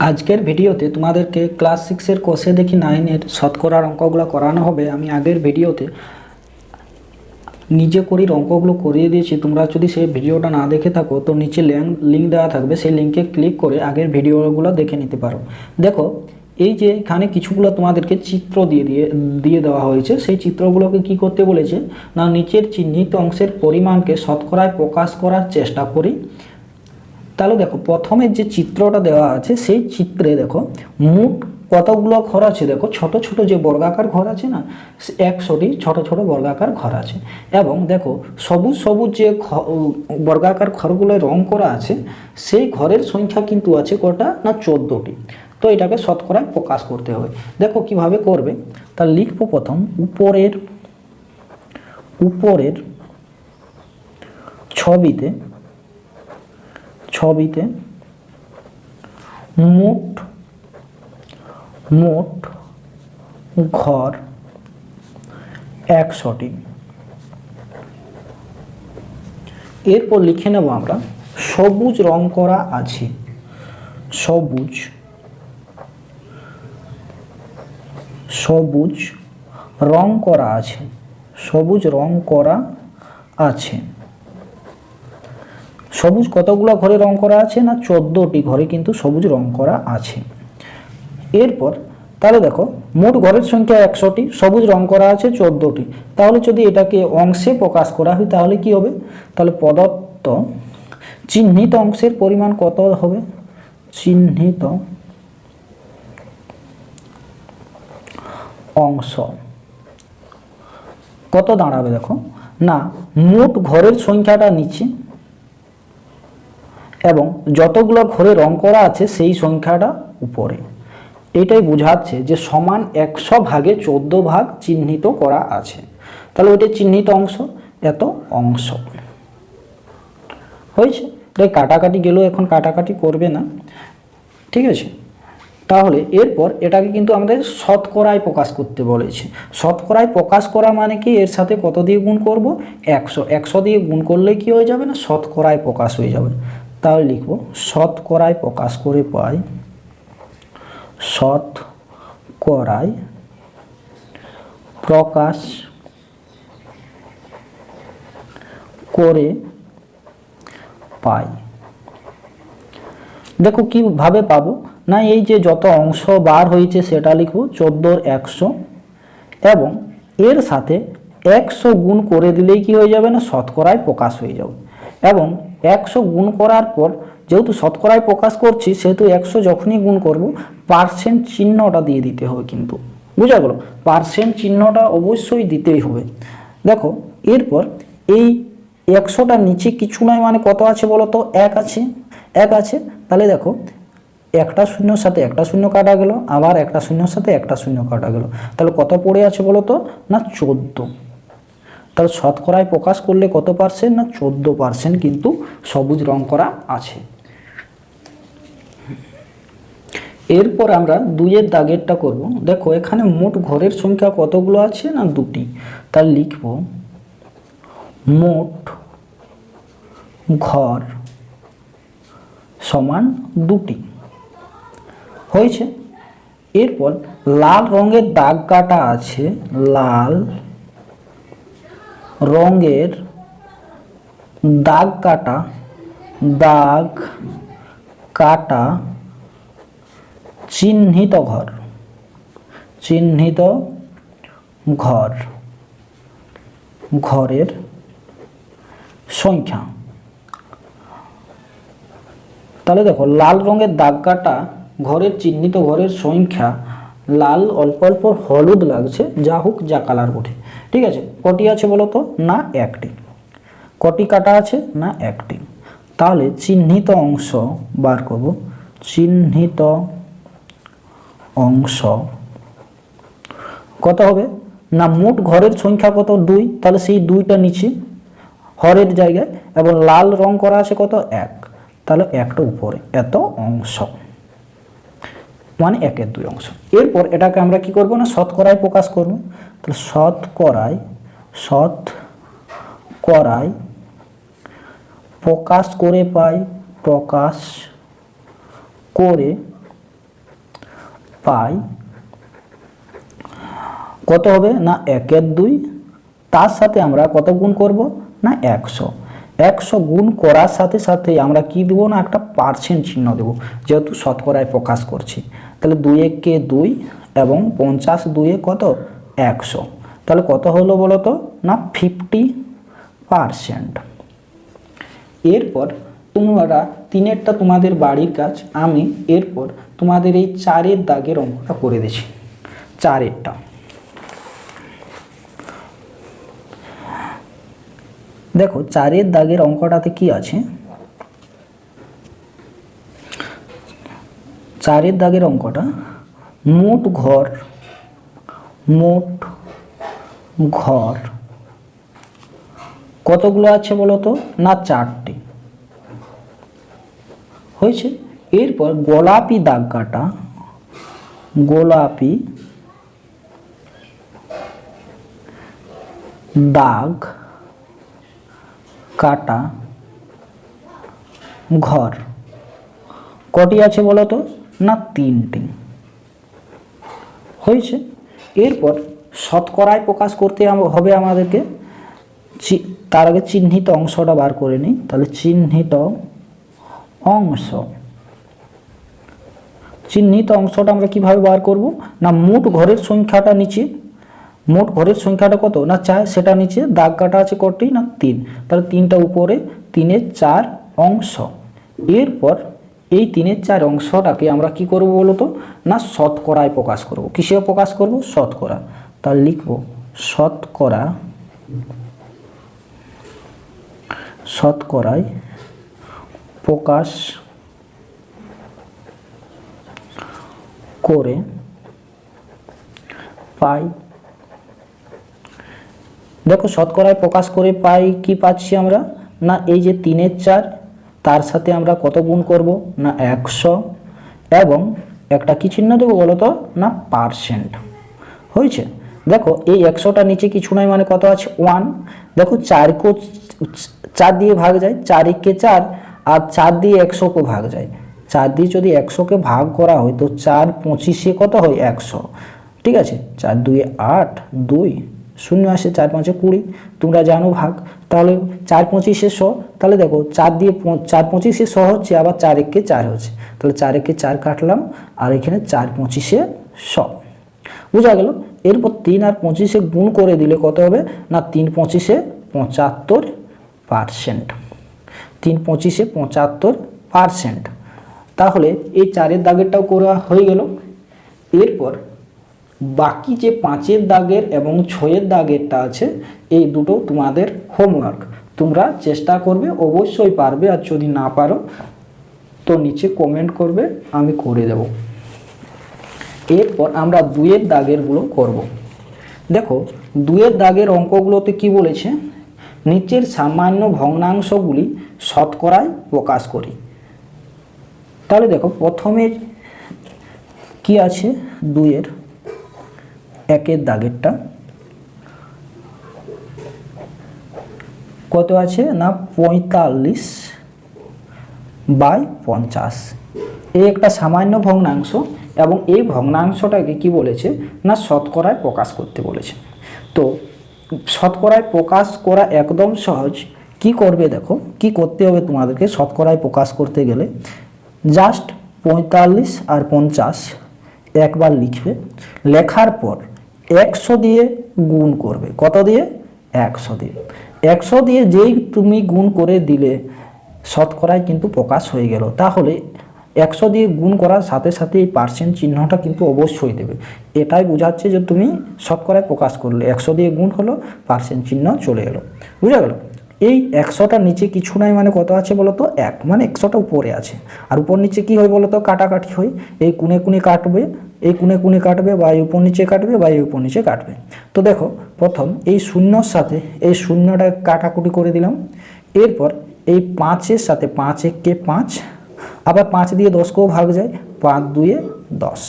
আজকের ভিডিওতে তোমাদেরকে ক্লাস সিক্সের কোষে দেখি নাইনের শতকরার অঙ্কগুলো করানো হবে। আমি আগের ভিডিওতে নিজে করির অঙ্কগুলো করিয়ে দিয়েছি। তোমরা যদি সেই ভিডিওটা না দেখে থাকো, তো নিচে লিঙ্ক দেওয়া থাকবে। সেই লিঙ্কে ক্লিক করে আগের ভিডিওগুলো দেখে নিতে পারো। দেখো, এই যে এখানে কিছুগুলো তোমাদেরকে চিত্র দিয়ে দিয়ে দিয়ে দেওয়া হয়েছে। সেই চিত্রগুলোকে কি করতে বলেছে? না, নিচের চিহ্নিত অংশের পরিমাণকে শতকরায় প্রকাশ করার চেষ্টা করি। তাহলে দেখো, প্রথমে যে চিত্রটা দেওয়া আছে, সেই চিত্রে দেখো, মোট কতগুলো ঘর আছে? দেখো, ছোট ছোট যে বর্গাকার ঘর আছে না, একশোটি ছোট ছোট বর্গাকার ঘর আছে। এবং দেখো, সবুজ সবুজ যে বর্গাকার ঘরগুলো রং করা আছে, সেই ঘরের সংখ্যা কিন্তু আছে কটা না চোদ্দোটি। তো এটাকে শতকরায় প্রকাশ করতে হবে। দেখো কীভাবে করবে? তা লিখব প্রথম, উপরের উপরের ছবিতে ছবিতে মোট মোট ঘর একশোটি। এরপর লিখে নেব আমরা, সবুজ রং করা আছে। সবুজ সবুজ রং করা আছে। সবুজ রং করা আছে। সবুজ কতগুলো ঘরে রং করা আছে না চোদ্দোটি ঘরে কিন্তু সবুজ রং করা আছে? এরপর, তাহলে দেখো, মোট ঘরের সংখ্যা একশোটি, সবুজ রং করা আছে চোদ্দোটি। তাহলে যদি এটাকে অংশে প্রকাশ করা হয়, তাহলে কি হবে? তাহলে প্রদত্ত চিহ্নিত অংশের পরিমাণ কত হবে? চিহ্নিত অংশ। কত দাঁড়াবে দেখো? না, মোট ঘরের সংখ্যাটা নিচে। এবং যতগুলো ঘরে রং করা আছে সেই সংখ্যাটা উপরে। এটাই বোঝাচ্ছে যে সমান একশো ভাগে চোদ্দ ভাগ চিহ্নিত করা আছে। তাহলে ওইটা চিহ্নিত অংশ, এত অংশ। হয়েছে? তাই কাটাকাটি গেলেও এখন কাটাকাটি করবে না। ঠিক আছে? তাহলে এরপর এটাকে কিন্তু আমাদের শতকরায় প্রকাশ করতে বলেছে। শতকরায় প্রকাশ করা মানে কি? এর সাথে কত দিয়ে গুণ করব? একশো। একশো দিয়ে গুণ করলে কি হয়ে যাবে না? শতকরায় প্রকাশ হয়ে যাবে। তাহলে লিখব শতকরায় প্রকাশ করে পাই শতকরায় প্রকাশ করে পাই দেখো কীভাবে পাবো? না, এই যে যত অংশ বার হয়েছে সেটা লিখব চোদ্দোর একশো এবং এর সাথে একশো গুণ করে দিলেই কি হয়ে যাবে না? শতকরায় প্রকাশ হয়ে যাবে। এবং একশো গুণ করার পর যেহেতু শতকরায় প্রকাশ করছি, সেহেতু একশো যখনই গুণ করব পার্সেন্ট চিহ্নটা দিয়ে দিতে হবে কিন্তু। বুঝা গেল? পার্সেন্ট চিহ্নটা অবশ্যই দিতেই হবে। দেখো, এরপর এই একশোটার নিচে কিছু নয় মানে কত আছে বলো তো এক আছে। এক আছে? তাহলে দেখো, একটা শূন্যর সাথে একটা শূন্য কাটা গেল, আবার একটা শূন্যর সাথে একটা শূন্য কাটা গেল। তাহলে কত পড়ে আছে বলো তো না, চোদ্দ। তাহলে শতকরায় প্রকাশ করলে কত পার্সেন্ট না চোদ্দ পার্সেন্ট কিন্তু সবুজ রং করা আছে? এরপর আমরা দুইয়ের দাগেরটা করব। দেখো, এখানে মোট ঘরের সংখ্যা কতগুলো আছে না দুটি? তাহলে লিখব, মোট ঘর সমান দুটি। হয়েছে? এরপর লাল রঙের দাগ কাটা আছে, লাল রঙের দাগ কাটা দাগ কাটা চিহ্নিত ঘর। চিহ্নিত ঘর। ঘরের সংখ্যা। তাহলে দেখো, লাল রঙের দাগ কাটা, ঘরের চিহ্নিত ঘরের সংখ্যা, লাল অল্প অল্প হলুদ লাগছে, যা হোক যা কালার ওঠে ঠিক আছে? কটি আছে বলো তো না একটি। কটি কাটা আছে? না একটি। তাহলে চিহ্নিত অংশ বার করব। চিহ্নিত অংশ। কত হবে? না, মোট ঘরের সংখ্যা কত? দুই। তাহলে সেই দুইটা নিচে হরের জায়গায় এবং লাল রং করা আছে কত? এক। তাহলে একটা উপরে। এত অংশ। মানে একের দুই অংশ। এরপর এটাকে আমরা কি করব না? শতকরায় প্রকাশ করব। তাহলে শতকরায় শত করায় প্রকাশ করে পাই, প্রকাশ করে পাই কত হবে? না একের দুই। তার সাথে আমরা কত গুণ করব? না একশো। একশো গুণ করার সাথে সাথে আমরা কি দেবো না? একটা পার্সেন্ট চিহ্ন দেবো, যেহেতু শতকরায় প্রকাশ করছি। তাহলে দুই এককে দুই এবং পঞ্চাশ দুয়ে কত? একশো। তাহলে কত হলো বলো তো? না ফিফটি পারসেন্ট এরপর তোমরা তিনেরটা তোমাদের বাড়ির কাজ, আমি এরপর তোমাদের এই চারের দাগের অঙ্কটা করে দিচ্ছি। চারেরটা। দেখো, চারের দাগের অঙ্কটাতে কি আছে? চারের দাগের অঙ্কটা মোট ঘর মোট ঘর। কতগুলো আছে বলো তো না, চারটি। হয়েছে? এরপর গোলাপি দাগ কাটা গোলাপি দাগ কাটা ঘর। কটি আছে বলো তো না তিনটি। হয়েছে। এরপর শতকরায় প্রকাশ করতে হবে আমাদেরকে তার আগে চিহ্নিত অংশটা বার করে নিই। তাহলে চিহ্নিত অংশ। চিহ্নিত অংশটা আমরা কীভাবে বার করব? না, মোট ঘরের সংখ্যাটা নিচে। মোট ঘরের সংখ্যাটা কত? না, চার, সেটা নিচে। দাগ কাটা আছে কটি? না, তিন। তাহলে তিনটা উপরে, তিনের চার অংশ। এরপর এই তিনের চার অংশটাকে আমরা কি করব বলতো? না শতকরায় প্রকাশ করব। কিসে প্রকাশ করব? শতকরা। তাহলে লিখব শতকরা, শতকরায় প্রকাশ করে পাই। দেখো শতকরায় প্রকাশ করে পাই কি পাচ্ছি আমরা? না, এই যে তিনের চার তার সাথে আমরা কত গুণ করব? না, একশো। এবং একটা কি চিহ্ন দেবো বলো তো? না, পার্সেন্ট। হয়েছে? দেখো, এই একশোটা নিচে কিছু নয় মানে কত আছে? ওয়ান। দেখো চারকেও চার দিয়ে ভাগ যায়, চার একে চার, আর চার দিয়ে একশোকে ভাগ যায়। চার দিয়ে যদি একশোকে ভাগ করা হয়, তো চার পঁচিশে কত হয়? একশো। ঠিক আছে? চার দুই আট, দুই শূন্য আসে চার পাঁচে কুড়ি, তোমরা জানো ভাগ। তাহলে চার পঁচিশে শ, তাহলে দেখো চার দিয়ে চার পঁচিশে শ হচ্ছে, আবার চার একে চার হচ্ছে। তাহলে চার একে চার কাটলাম, আর এখানে চার পঁচিশে শ। বোঝা গেল? এরপর তিন আর পঁচিশে গুণ করে দিলে কত হবে? না, তিন পঁচিশে পঁচাত্তর পারসেন্ট। তিন পঁচিশে পঁচাত্তর পারসেন্ট। তাহলে এই চারের দাগেরটাও করা হয়ে গেল। এরপর বাকি যে পাঁচের দাগের এবং ছয়ের দাগেরটা আছে, এই দুটো তোমাদের হোমওয়ার্ক তোমরা চেষ্টা করবে, অবশ্যই পারবে, আর যদি না পারো, তো নিচে কমেন্ট করবে, আমি করে দেব। এরপর আমরা দুয়ের দাগেরগুলো করব। দেখো দুয়ের দাগের অঙ্কগুলোতে কি বলেছে? নিচের সামান্য ভগ্নাংশগুলি শতকরায় প্রকাশ করি। তাহলে দেখো প্রথমে কি আছে? দুইয়ের। একের দাগেরটা। কত আছে না? পঁয়তাল্লিশ বাই পঞ্চাশ। এই একটা সামান্য ভগ্নাংশ এবং এই ভগ্নাংশটাকে কি বলেছে? না, শতকরায় প্রকাশ করতে বলেছে। তো শতকরায় প্রকাশ করা একদম সহজ। কি করবে দেখো? কি করতে হবে তোমাদেরকে শতকরায় প্রকাশ করতে গেলে? জাস্ট পঁয়তাল্লিশ আর পঞ্চাশ একবার লিখবে। লেখার পর একশো দিয়ে গুণ করবে। কত দিয়ে? একশো দিয়ে। একশো দিয়ে যেই তুমি গুণ করে দিলে, শতকরায় কিন্তু প্রকাশ হয়ে গেল। তাহলে একশো দিয়ে গুণ করার সাথে সাথে এই পার্সেন্ট চিহ্নটা কিন্তু অবশ্যই দেবে। এটাই বোঝাচ্ছে যে তুমি শতকরায় প্রকাশ করলে। একশো দিয়ে গুণ হলো পার্সেন্ট চিহ্ন চলে এলো। বুঝা গেল? এই একশোটার নিচে কিছু নাই মানে কত আছে বলো তো এক মানে একশোটা উপরে আছে। আর উপর নিচে কি হয় বলো তো কাটাকাটি হয়। এই কুনে কুনে কাটবে, এই কুনে কুনে কাটবে বা এই উপর নিচে কাটবে বা এই উপর নিচে কাটবে। তো দেখো, প্রথম এই শূন্যর সাথে এই শূন্যটা কাটাকুটি করে দিলাম। এরপর এই পাঁচের সাথে পাঁচ এককে পাঁচ, আবার পাঁচ দিয়ে দশকেও ভাগ যায়, পাঁচ দুয়ে দশ।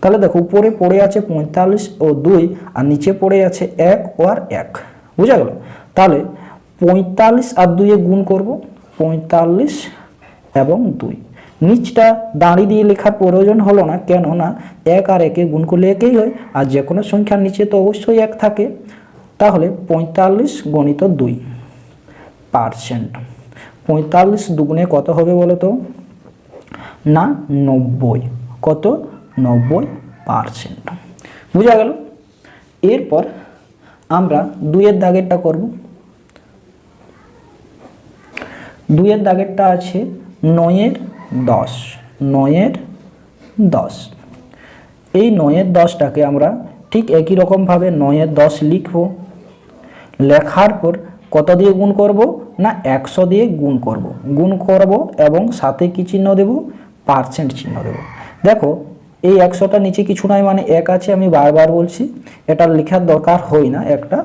তাহলে দেখো, উপরে পড়ে আছে পঁয়তাল্লিশ ও দুই, আর নিচে পড়ে আছে এক ও আর এক। বুঝা গেল? তাহলে পঁয়তাল্লিশ আর দুইয়ে গুণ করব, পঁয়তাল্লিশ এবং দুই। নিচটা দাঁড়ি দিয়ে লেখার প্রয়োজন হলো না কেন না এক আর একে গুণ করলে একেই হয়, আর যে কোনো সংখ্যার নিচে তো অবশ্যই এক থাকে। তাহলে পঁয়তাল্লিশ গণিত দুই পার্সেন্ট। পঁয়তাল্লিশ দুগুণে কত হবে বলো তো? না, নব্বই। কত? নব্বই পার্সেন্ট। বোঝা গেল? এরপর আমরা দুইয়ের দাগেরটা করব। দুইয়ের দাগেরটা আছে নয়ের দশ নয়ের দশ। এই নয়ের দশটাকে আমরা ঠিক একই রকমভাবে নয়ের দশ লিখব। লেখার পর কত দিয়ে গুণ করব না একশো দিয়ে গুণ করব? গুণ করব এবং সাথে কি চিহ্ন দেব? পার্সেন্ট চিহ্ন দেব। দেখো, এই একশোটা নিচে কিছু নাই মানে এক আছে, আমি বারবার বলছি। এটা লেখার দরকার হয় না একটা।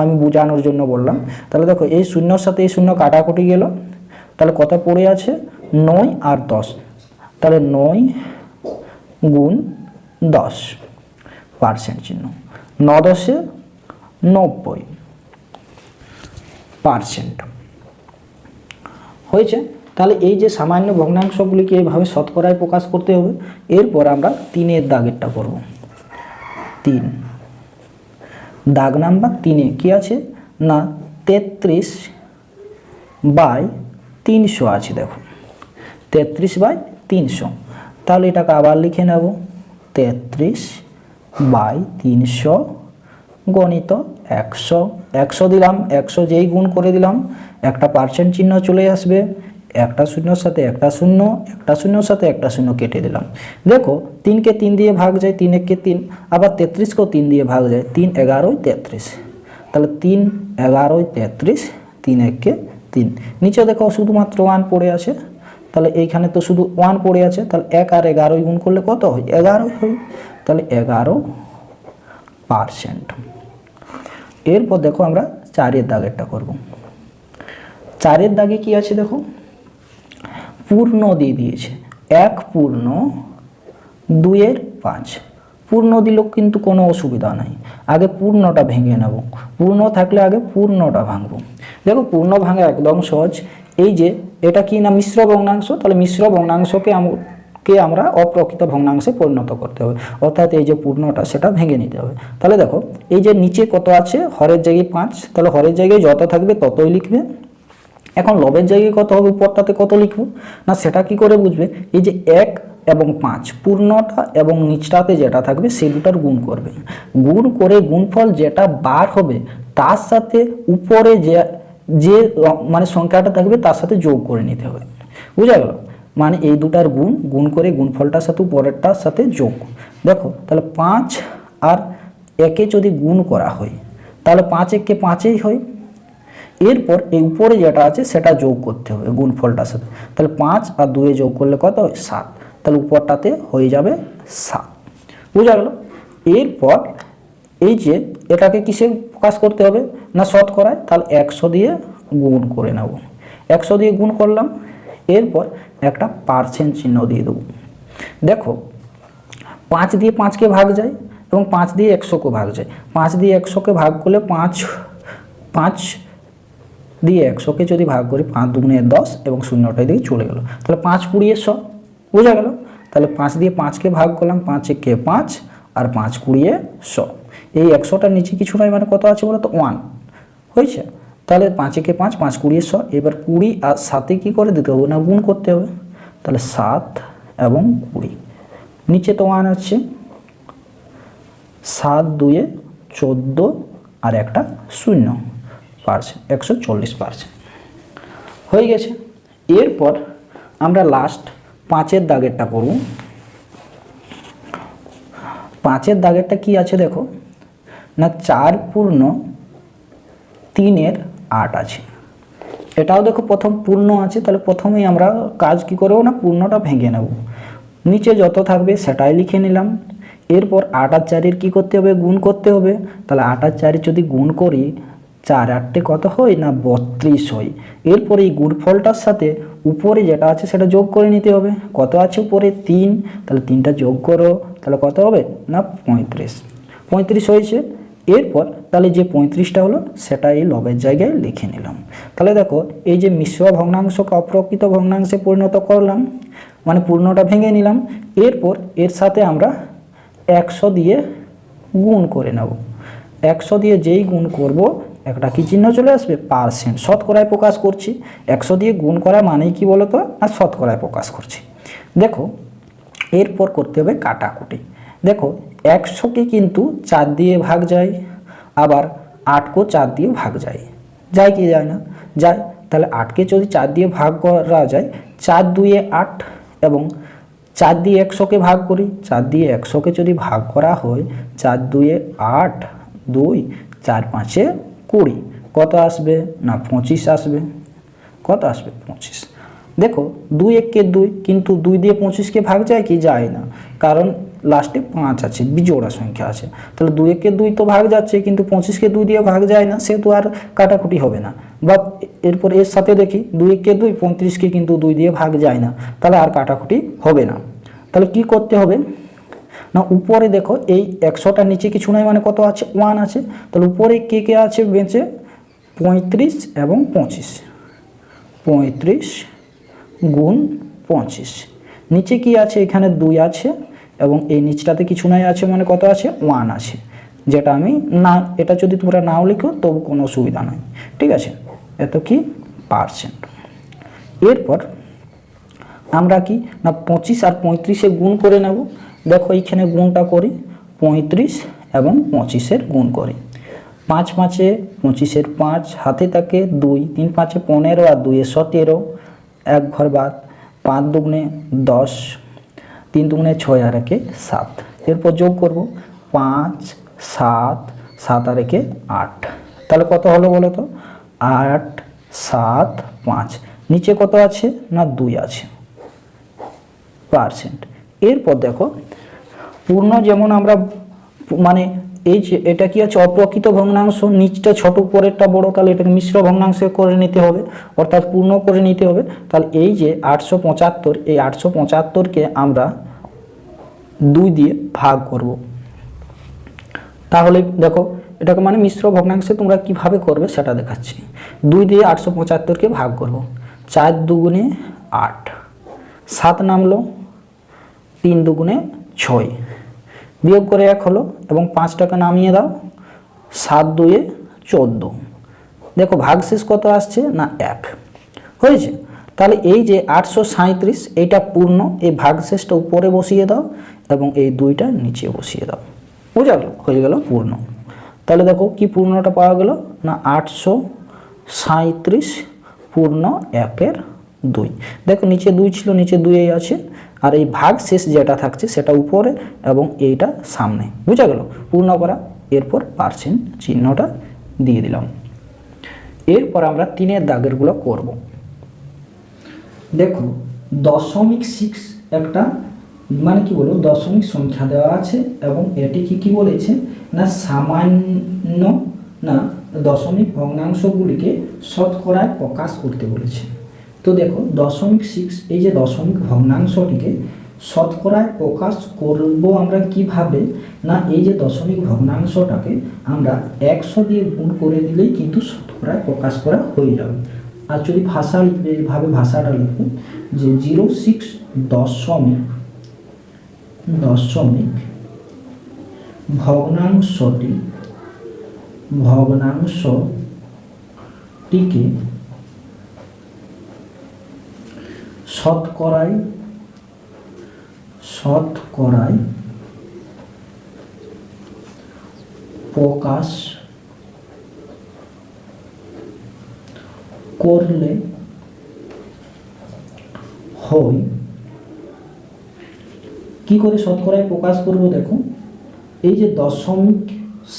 আমি বোঝানোর জন্য বললাম। তাহলে দেখো, এই শূন্যর সাথে এই শূন্য কাটাকুটি গেল। তাহলে কত পড়ে আছে? নয় আর দশ। তাহলে নয় গুণ দশ, পার্সেন্ট চিহ্ন। ন দশে নব্বই, পার্সেন্ট। হয়েছে? তাহলে এই যে সামান্য ভগ্নাংশগুলিকে এইভাবে শতকরায় প্রকাশ করতে হবে। এরপর আমরা তিনের দাগেরটা করব তিন। দাগ নাম্বার তিনে কি আছে? না, তেত্রিশ বাই তিনশো আছে দেখো। তেত্রিশ বাই তিনশো। তাহলে এটাকে আবার লিখে নেব। তেত্রিশ বাই তিনশো গণিত একশো। একশো দিলাম, একশো যেই গুণ করে দিলাম, একটা পার্সেন্ট চিহ্ন চলে আসবে। একটা শূন্যর সাথে একটা শূন্য, একটা শূন্যর সাথে একটা শূন্য কেটে দিলাম। দেখো, তিনকে তিন দিয়ে ভাগ যায় তিন একে তিন। আবার তেত্রিশকেও তিন দিয়ে ভাগ যায়, তিন এগারোই তেত্রিশ। তাহলে তিন এগারোই তেত্রিশ তিন একে তিন। নিচে দেখো শুধুমাত্র ওয়ান পড়ে আছে। তাহলে এইখানে তো শুধু ওয়ান পড়ে আছে, তাহলে এক আর এগারোই গুণ করলে কত হয়? এগারোই হয়। তাহলে এগারো পারসেন্ট এরপর দেখো আমরা চারের দাগেরটা করব। চারের দাগে কি আছে দেখো? পূর্ণ দিয়ে দিয়েছে। এক পূর্ণ, দুইয়ের পাঁচ। পূর্ণ দিলেও কিন্তু কোনো অসুবিধা নাই। আগে পূর্ণটা ভেঙে নেব। পূর্ণ থাকলে আগে পূর্ণটা ভাঙবো। দেখো পূর্ণ ভাঙা একদম সহজ। এই যে, এটা কি না মিশ্র ভগ্নাংশ? তাহলে মিশ্র ভগ্নাংশকে কে আমরা অপ্রকৃত ভগ্নাংশে পরিণত করতে হবে। অর্থাৎ এই যে পূর্ণটা, সেটা ভেঙে নিতে হবে। তাহলে দেখো, এই যে নিচে কত আছে? হরের জায়গায় পাঁচ। তাহলে হরের জায়গায় যত থাকবে ততই লিখবে। এখন লবের জায়গায় কত হবে? উপরটাতে কত লিখব? না, সেটা কি করে বুঝবে? এই যে এক এবং পাঁচ, পূর্ণটা এবং নিচটাতে যেটা থাকবে, সে দুটার গুণ করবে। গুণ করে গুণফল যেটা বার হবে, তার সাথে উপরে যে যে মানে সংখ্যাটা থাকবে তার সাথে যোগ করে নিতে হবে। বুঝা গেল? মানে এই দুটার গুণ গুণ করে গুণফলটার সাথে পরেরটার সাথে যোগ। দেখো, তাহলে পাঁচ আর একে যদি গুণ করা হয়, তাহলে পাঁচ একে পাঁচেই হয়। এরপর এই উপরে যেটা আছে সেটা যোগ করতে হবে গুণফলটার সাথে। তাহলে পাঁচ আর দুয়ে যোগ করলে কত হয়? সাত। তাহলে উপরটাতে হয়ে যাবে সাত। বুঝা গেল? এরপর এই যে, এটাকে কিসে প্রকাশ করতে হবে? না শতকরায় তাহলে একশো দিয়ে গুণ করে নেব। একশো দিয়ে গুণ করলাম, এরপর একটা পার্সেন্ট চিহ্ন দিয়ে দেবো। দেখো, পাঁচ দিয়ে পাঁচকে ভাগ যায় এবং পাঁচ দিয়ে একশোকে ভাগ যায়। পাঁচ দিয়ে একশোকে ভাগ করলে পাঁচ পাঁচ দিয়ে একশোকে যদি ভাগ করি, পাঁচ দুগুণে দশ এবং শূন্যটা দিকে চলে গেল। তাহলে পাঁচ কুড়িয়ে শ বোঝা গেল? তাহলে পাঁচ দিয়ে পাঁচকে ভাগ করলাম, পাঁচ একে পাঁচ আর পাঁচ কুড়িয়ে শ এই একশোটার নিচে কিছু নয় মানে কত আছে বলো তো ওয়ান। হয়েছে? তাহলে পাঁচ একে পাঁচ পাঁচ কুড়িয়ে শ এবার কুড়ি আর সাথে কী করে দিতে হবে? না গুণ করতে হবে। তাহলে সাত এবং কুড়ি। নিচে তো ওয়ান আছে। সাত, দুয়ে চোদ্দ আর একটা শূন্য পার্সেন্ট একশো চল্লিশ পার্সেন্ট হয়ে গেছে। এরপর আমরা লাস্ট পাঁচের দাগেরটা করব পাঁচের দাগেরটা কি আছে দেখো? না চার পূর্ণ তিনের আট আছে। এটাও দেখো প্রথম পূর্ণ আছে, তাহলে প্রথমেই আমরা কাজ কি করব না, পূর্ণটা ভেঙে নেব। নিচে যত থাকবে সেটাই লিখে নিলাম। এরপর আট আর চারের কী করতে হবে? গুণ করতে হবে। তাহলে আট আর চারের যদি গুণ করি, চার আটটে কত হয় না, বত্রিশ হয়। এরপর এই গুণফলটার সাথে উপরে যেটা আছে সেটা যোগ করে নিতে হবে। কত আছে উপরে? তিন। তাহলে তিনটা যোগ করো। তাহলে কত হবে? না, পঁয়ত্রিশ। পঁয়ত্রিশ হয়েছে। এরপর তাহলে যে পঁয়ত্রিশটা হলো, সেটা এই লবের জায়গায় লিখে নিলাম। তাহলে দেখো, এই যে মিশ্র ভগ্নাংশকে অপ্রকৃত ভগ্নাংশে পরিণত করলাম মানে পূর্ণটা ভেঙে নিলাম, এরপর এর সাথে আমরা একশো দিয়ে গুণ করে নেব। একশো দিয়ে যেই গুণ করব, একটা কি চিহ্ন চলে আসবে? পার্সেন্ট। শতকরায় প্রকাশ করছি। একশো দিয়ে গুণ করা মানেই কি বলতো? আর শতকরায় প্রকাশ করছি। দেখো, এরপর করতে হবে কাটাকুটি। দেখো একশোকে কিন্তু চার দিয়ে ভাগ যায়, আবার আটকেও চার দিয়ে ভাগ যায়। যায় কি যায় না? যায়। তাহলে আটকে যদি চার দিয়ে ভাগ করা যায়, চার দুয়ে আট এবং চার দিয়ে একশোকে ভাগ করি, চার দিয়ে একশোকে যদি ভাগ করা হয়, চার দুয়ে আট, দুই, চার পাঁচে কুড়ি। কত আসবে? না, পঁচিশ আসবে। কত আসবে? পঁচিশ। দেখো, দুই এককে দুই, কিন্তু দুই দিয়ে পঁচিশকে ভাগ যায় কি? যায় না। কারণ লাস্টে পাঁচ আছে, বিজোড়া সংখ্যা আছে। তাহলে দুই দুই তো ভাগ যাচ্ছে, কিন্তু পঁচিশকে দুই দিয়ে ভাগ যায় না, সেহেতু আর কাটাকুটি হবে না। বা এরপর এর সাথে দেখি, দুই দুই, পঁয়ত্রিশকে কিন্তু দুই দিয়ে ভাগ যায় না, তাহলে আর কাটাকুটি হবে না। তাহলে কি করতে হবে? না, উপরে দেখো, এই একশোটার নিচে কিছু নাই মানে কত আছে? ওয়ান আছে। তাহলে উপরে কে কে আছে বেঁচে? পঁয়ত্রিশ এবং পঁচিশ। পঁয়ত্রিশ গুণ পঁচিশ। নিচে কি আছে? এখানে দুই আছে। এবং এই নিচটাতে কিছু নাই আছে মানে কত আছে? ওয়ান আছে। যেটা আমি না, এটা যদি তোমরা নাও লিখো, তবু কোনো অসুবিধা নাই। ঠিক আছে? এত কি? পার্সেন্ট এরপর আমরা কি? না, পঁচিশ আর পঁয়ত্রিশে গুণ করে নেব। দেখো, এইখানে গুণটা করি। পঁয়ত্রিশ এবং পঁচিশের গুণ করি। পাঁচ পাঁচে পঁচিশের পাঁচ, হাতে থাকে দুই, তিন পাঁচে পনেরো, আর দুইয়ে সতেরো। এক ঘর বাদ, পাঁচ দুগুণে দশ তিন দুগুণে ছয় আর একে সাত। এরপর যোগ করব পাঁচ, সাত সাত আর একে আট। তাহলে কত হলো বলো তো? আট, সাত, পাঁচ। নিচে কত আছে না দুই আছে? পার্সেন্ট। এরপর দেখো, পূর্ণ যেমন আমরা মানে এই যে এটা কি আছে? অপ্রকৃত ভগ্নাংশ, নিচটা ছোট উপরেরটা বড়, তাহলে এটাকে মিশ্র ভগ্নাংশে করে নিতে হবে, অর্থাৎ পূর্ণ করে নিতে হবে। তাহলে এই যে আটশো পঁচাত্তর, এই আটশো পঁচাত্তরকে আমরা দুই দিয়ে ভাগ করব। তাহলে দেখো, এটাকে মানে মিশ্র ভগ্নাংশে তোমরা কীভাবে করবে সেটা দেখাচ্ছি। দুই দিয়ে আটশো পঁচাত্তরকে ভাগ করব। চার দুগুণে আট, সাত নামলো, তিন দুগুণে ছয়। বিয়োগ করে এক হলো এবং পাঁচ টাকা নামিয়ে দাও, সাত দুয়ে চোদ্দ। দেখো ভাগশেষ কত আসছে? না, এক। হয়েছে? তাহলে এই যে আটশো সাঁত্রিশ এইটা পূর্ণ, এই ভাগশেষটা উপরে বসিয়ে দাও এবং এই দুইটা নিচে বসিয়ে দাও। বুঝা গেল? হয়ে গেল পূর্ণ। তাহলে দেখো কি পূর্ণটা পাওয়া গেল? না, আটশো সাঁত্রিশ পূর্ণ একের দুই। দেখো নিচে দুই ছিল, নিচে দুই আছে। আর এই ভাগ শেষ যেটা থাকছে সেটা উপরে এবং এইটা সামনে। বুঝা গেল? পূর্ণ করা। এরপর পার্সেন্ট চিহ্নটা দিয়ে দিলাম। এরপর আমরা তিনের দাগেরগুলো করব। দেখো, দশমিক সিক্স একটা মানে কি বলব? দশমিক সংখ্যা দেওয়া আছে এবং এটি কি কি বলেছে? না, সামান্য, না, দশমিক ভগ্নাংশগুলিকে শতকরায় প্রকাশ করতে বলেছে। তো দেখো দশমিক সিক্স এই যে দশমিক ভগ্নাংশটিকে শতকরায় প্রকাশ করব আমরা কীভাবে? না, এই যে দশমিক ভগ্নাংশটাকে আমরা একশো দিয়ে গুণ করে দিলেই কিন্তু শতকরায় প্রকাশ করা হয়ে যাবে। আর যদি ভাষা এইভাবে ভাষাটা লিখুন, যে জিরো সিক্স দশমিক দশমিক ভগ্নাংশটি, ভগ্নাংশটিকে শতকরায় শতকরায় প্রকাশ করলে হয় কি করে শতকরায় প্রকাশ করব দেখো? এই যে দশমিক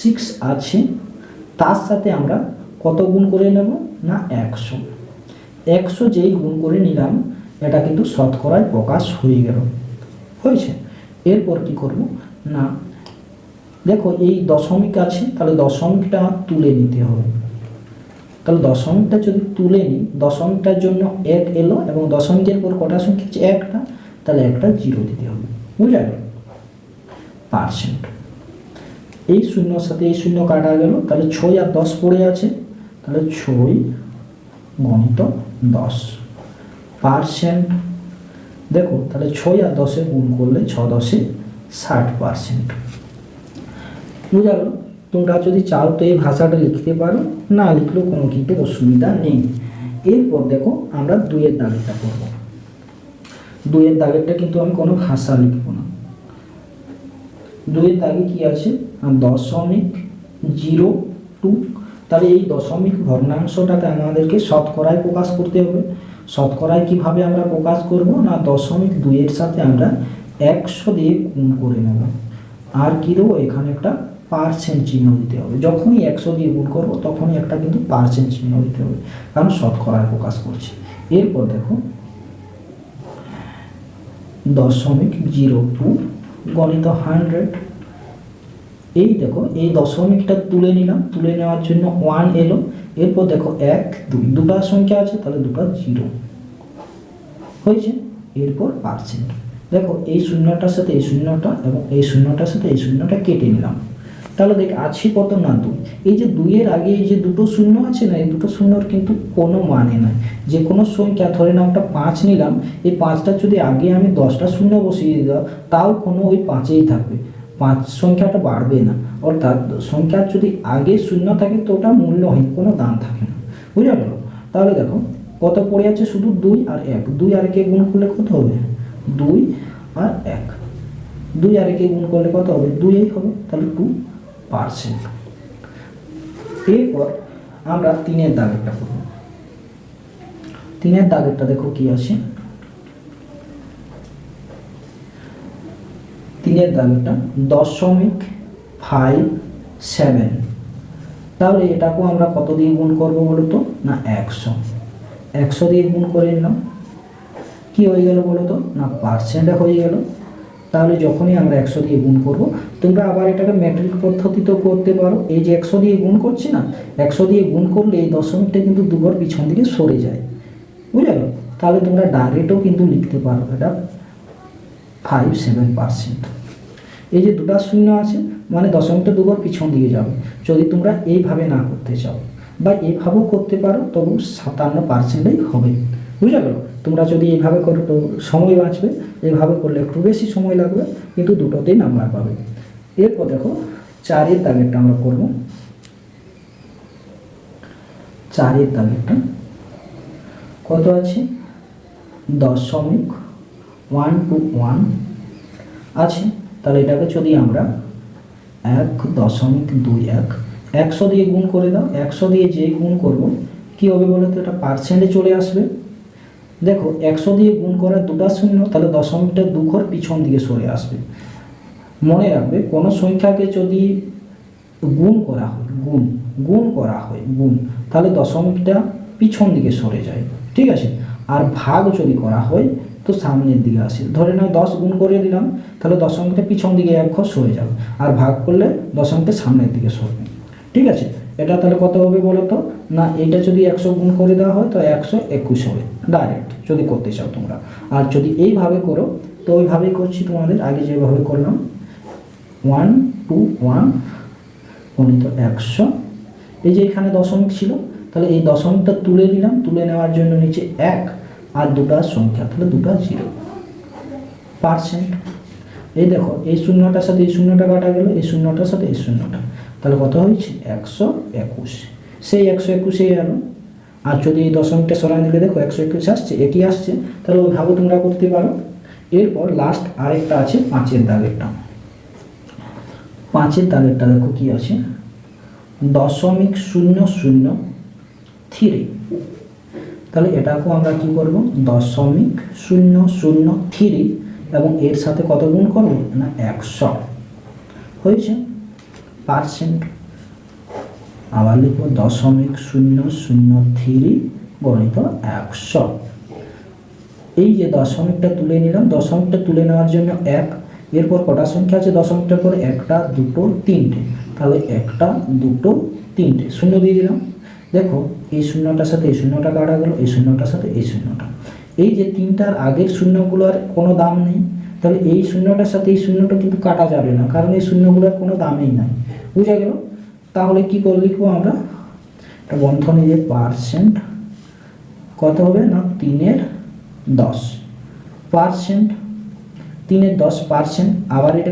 সিক্স আছে, তার সাথে আমরা কত গুণ করে নেব? না, একশো। একশো যেই গুণ করে নিলাম এটা কিন্তু শতকরায় প্রকাশ হয়ে গেল। হয়েছে। এরপর কি করব? না, দেখো এই দশমিক আছে, তাহলে দশমিকটা তুলে নিতে হবে। তাহলে দশমিকটা যদি তুলে নিই, দশমিকটার জন্য এক এলো এবং দশমিকের পর কটা সংখ্যা আছে একটা। তাহলে একটা জিরো দিতে হবে। বুঝা গেল পার্সেন্ট এই শূন্যর সাথে এই শূন্য কাটা গেল, তাহলে ছয় আর দশ পড়ে আছে। তাহলে ছয় গণিত দশ। পার্সেন্ট দেখো, তাহলে ছয় আর দশে গুণ করলে ছ দশে ষাট পার্সেন্ট বুঝা তোমরা যদি চাও তো এই ভাষাটা লিখতে পারো, না লিখলেও কোনো কিন্তু অসুবিধা নেই। এরপর দেখো, আমরা দুইয়ের দাগেরটা করব। দুইয়ের দাগেরটা কিন্তু আমি কোনো ভাষা লিখব না। দুইয়ের দাগে কি আছে? দশমিক জিরো টু তাহলে এই দশমিক ভগ্নাংশটাকে আমাদেরকে শতকরায় প্রকাশ করতে হবে। শতকরায় কীভাবে আমরা প্রকাশ করব? না, দশমিক দুইয়ের সাথে আমরা একশো দিয়ে গুণ করে নেব। আর কি দেবো? এখানে একটা পার্সেন্ট চিহ্ন দিতে হবে। যখনই একশো দিয়ে গুণ করব, তখনই একটা কিন্তু পার্সেন্ট চিহ্ন দিতে হবে। কারণ শতকরায় প্রকাশ করছি। এরপর দেখো, দশমিক জিরো টু গণিত হান্ড্রেড এই দেখো, এই দশমিকটা তুলে নিলাম, তুলে নেওয়ার জন্য ওয়ান এলো, এরপর দেখো এক, দুই, দুটা সংখ্যা আছে, তাহলে দুটা জিরো হয়েছে? এরপর পার্সেন্ট দেখো, এই শূন্যটার সাথে এই শূন্যটা এবং এই শূন্যটার সাথে এই শূন্যটা কেটে নিলাম। তাহলে দেখ, আছে কত না দুই? এই যে দুইয়ের আগে এই যে দুটো শূন্য আছে না, এই দুটো শূন্যর কিন্তু কোনো মানে নাই। যে কোনো সংখ্যা, ধরে নাও একটা পাঁচ নিলাম, এই পাঁচটা যদি আগে আমি দশটা শূন্য বসিয়ে দিলাম তাও কোনো ওই পাঁচেই থাকবে। পাঁচ সংখ্যাটা বাড়বে না। অর্থাৎ সংখ্যার যদি আগে শূন্য থাকে তো ওটা মূল্যহীন, কোনো দাম থাকে না। বুঝা গেল তাহলে দেখো, কত পড়ে আছে শুধু দুই আর এক? দুই আর একে গুণ করলে কত হবে? দুই আর এক। দুই আর একে গুণ করলে কত হবে? দুইই হবে। তাহলে টু পার্সেন্ট। এরপর আমরা তিনের দাগেরটা করব তিনের দাগেরটা দেখো কি আছে? তিনের দাগেরটা দশমিক ফাইভ সেভেন তাহলে এটাকেও আমরা কত দিয়ে গুণ করব বলো তো না, একশো। একশো দিয়ে গুণ করে নিলাম। কি হয়ে গেল বলো তো না পার্সেন্টে হয়ে গেল। তাহলে যখনই আমরা একশো দিয়ে গুণ করব, তোমরা আবার এটাকে ম্যাট্রিক পদ্ধতিতেও করতে পারো। এই যে একশো দিয়ে গুণ করছি না, একশো দিয়ে গুণ করলে এই দশমিকটা কিন্তু দুবার পিছন দিকে সরে যায়। বুঝে গেল তাহলে তোমরা ডাইরেক্টও কিন্তু লিখতে পারো এটা। ফাইভ সেভেন পার্সেন্ট এই যে দুটা শূন্য আছে মানে দশমিকটা দুবার পিছন দিকে যাবে। যদি তোমরা এইভাবে না করতে চাও বা এইভাবেও করতে পারো, তবু সাতান্ন পার্সেন্টেই হবে। বুঝে গেল? তোমরা যদি এইভাবে করো, তো সময় বাঁচবে। এইভাবে করলে একটু বেশি সময় লাগবে, কিন্তু দুটোতেই নাম্বার পাবে। এরপর দেখো, চারের দাগেরটা আমরা করব। চারের দাগেরটা কত আছে? দশমিক ওয়ান টু ওয়ান আছে, তাহলে এটাকে যদি আমরা এক দশমিক দুই এক, একশো দিয়ে গুণ করে দাও, একশো দিয়ে যে গুণ করব, কি হবে বলো তো, এটা পার্সেন্টে চলে আসবে। দেখো, একশো দিয়ে গুণ করা দুটা শূন্য, তাহলে দশমিকটা দুঘর পিছন দিকে সরে আসবে। মনে রাখবে, কোনো সংখ্যাকে যদি গুণ করা হয়, গুণ গুণ করা হয়, গুণ, তাহলে দশমিকটা পিছন দিকে সরে যায়, ঠিক আছে? আর ভাগ যদি করা হয় তো সামনের দিকে আসে। ধরে নাও দশ গুণ করে দিলাম, তাহলে দশমিকটা পিছন দিকে এক ঘর সরে যাবে। আর ভাগ করলে দশমিকটা সামনের দিকে সরবে। ঠিক আছে? এটা তাহলে কত হবে বলো তো? না, এটা যদি একশো গুণ করে দেওয়া হয়, তো একশো একুশ হবে। ডাইরেক্ট যদি করতে চাও তোমরা। আর যদি এইভাবে করো, তো ওইভাবেই করছি তোমাদের। আগে যেভাবে করলাম ওয়ান টু ওয়ান গণিত একশো। এই যে এখানে দশমিক ছিল, তাহলে এই দশমিকটা তুলে নিলাম। তুলে নেওয়ার জন্য নিচে এক আর দুটা সংখ্যা, তাহলে দুটা জিরো পার্সেন্ট এই দেখো, এই শূন্যটার সাথে এই শূন্যটা কাটা গেল, এই শূন্যটার সাথে এই শূন্যটা। তাহলে কত হয়েছে? একশো একুশ। সেই একশো একুশে গেল আর যদি এই দশমিকটা সরাই দিলে দেখো একশো একুশ আসছে, একই আসছে, তাহলে ওইভাবে তোমরা করতে পারো। এরপর লাস্ট আরেকটা আছে, পাঁচের দাগেরটা। পাঁচের দাগেরটা দেখো কি আছে? দশমিক শূন্য শূন্য থ্রি। তাহলে এটাকেও আমরা কি করব? দশমিক শূন্য শূন্য থ্রি এবং এর সাথে কত গুণ করব? না, একশো। হয়েছে? পার্সেন্ট। আবার লিখব দশমিক শূন্য শূন্য থ্রি গণিত একশো। এই যে দশমিকটা তুলে নিলাম, দশমিকটা তুলে নেওয়ার জন্য এক। এরপর কটা সংখ্যা আছে? দশমিকটার পর একটা, দুটো, তিনটে। তাহলে একটা, দুটো, তিনটে। শূন্য দিয়ে দিলাম। দেখো, এই শূন্যটার সাথে এই শূন্যটা কাটা গেল, এই শূন্যটার সাথে এই শূন্যটা। এই যে তিনটার আগের শূন্যগুলোর কোনো দাম নেই, তাহলে এই শূন্যটার সাথে এই শূন্যটা কিন্তু কাটা যাবে না, কারণ এই শূন্যগুলোর কোনো দামই নাই। বুঝা গেল? তাহলে কি করে লিখব আমরা? একটা বন্ধনী যে পার্সেন্ট কত হবে না? তিনের দশ। পার্সেন্ট, তিনের দশ পার্সেন্ট, আবার এটা